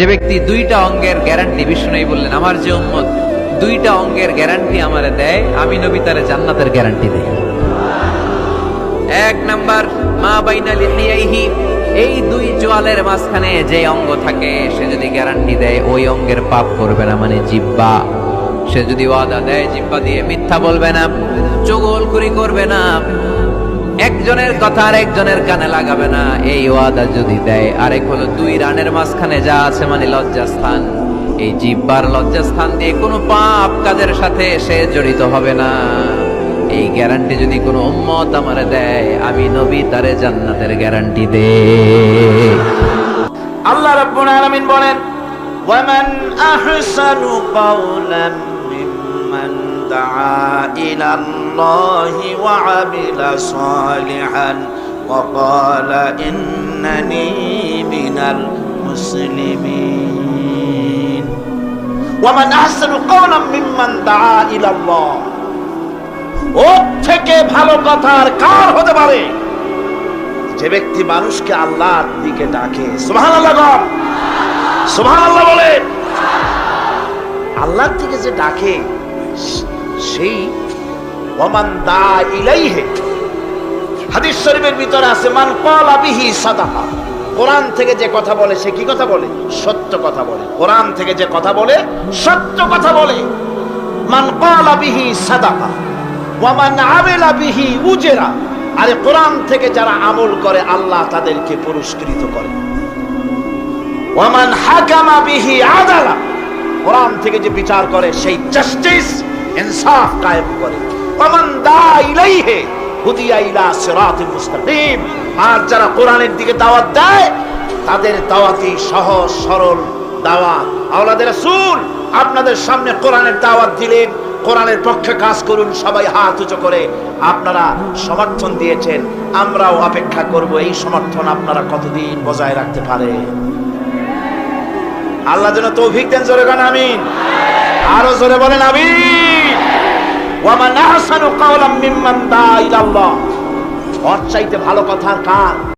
যে ব্যক্তি দুইটা অঙ্গের গ্যারান্টি বিষ্ণু বললেন, আমার যে উম্মত, দুইটা অঙ্গের গ্যারান্টি আমারে দেয়, আমি নবী তারে জান্নাতের গ্যারান্টি দেই। এক নাম্বার, মা বাইনা লিহিয়াইহি, এই দুই জোয়ালের মাঝখানে যে অঙ্গ থাকে, সে যদি গ্যারান্টি দেয়, ওই অঙ্গের পাপ করবে না মানে জিব্বা। সে যদি ওয়াদা দেয়, জিব্বা দিয়ে মিথ্যা বলবে না চগলখুরি করবে না একজনের কথা আর একজনের কানে লাগাবে না। এই ওয়াদা যদি দেয়, আরেক হলো দুই রানের মাঝখানে যা আছে মানে লজ্জাস্থান। এই জিব্বার লজ্জাস্থান দিয়ে কোনো পাপ কাজের সাথে সে জড়িত হবে না। এই গ্যারান্টি যদি কোনো উম্মত আমারে দেয়, আমি নবী তারে জান্নাতের গ্যারান্টি দে আল্লাহ রাব্বুল আলামিন বলেন, ওয়ামান আহসানু কাওলাম মিম্মান ইলা আল্লাহি ওয়া আমিলা সালিহান ওয়া ক্বালা ইন্নানি মিনাল মুসলিমিন ওয়ামান আহসানু কাওলাম মিম্মান দাআ ইলা ওর থেকে ভালো কথা আর কার হতে পারে? যে ব্যক্তি মানুষকে আল্লাহর দিকে ডাকে। সুবহান আল্লাহ গণ সুবহান আল্লাহ বলে আল্লাহর দিকে যে ডাকে সেই ওমান দা ইলাইহে। হাদিস শরীফের ভিতরে আছে, মান ক্বালা বিহি সাদাকা। কোরআন থেকে যে কথা বলে, সে কি কথা বলে? সত্য কথা বলে। কোরআন থেকে যে কথা বলে, সত্য কথা বলে। মান ক্বালা বিহি সাদাকা ওয়া মান আমিলা বিহি উজরা। আরে কোরআন থেকে যারা আমল করে, আল্লাহ তাদেরকে পুরস্কৃত করে। ওয়ামান হাকামা বিহি আদালা। কোরআন থেকে যে বিচার করে, সেই জাস্টিস ইনসাফ কায়েম করে। ওয়ামান দা ইলাইহি হুদিয়া ইলা সিরাতিল মুস্তাকিম। আর যারা কোরআনের দিকে দাওয়াত দেয়, তাদের সহজ, সরল দাওয়াত। আওলাদের রাসূল, আপনাদের সামনে কোরআনের দাওয়াত দিলেন, কোরআনের পক্ষে কাজ করুন, সবাই হাত উঁচু করে আপনারা সমর্থন দিয়েছেন। আমরাও অপেক্ষা করব, এই সমর্থন আপনারা কতদিন বজায় রাখতে পারে আল্লাহ যেন তৌফিক দেন, জোরে গান, আমিন। আরও জোরে বলেন আমি ওয়ামান আহসানু কাওলাম মিম্মান দা ইলাল্লাহ। ওর চাইতে ভালো কথা কার?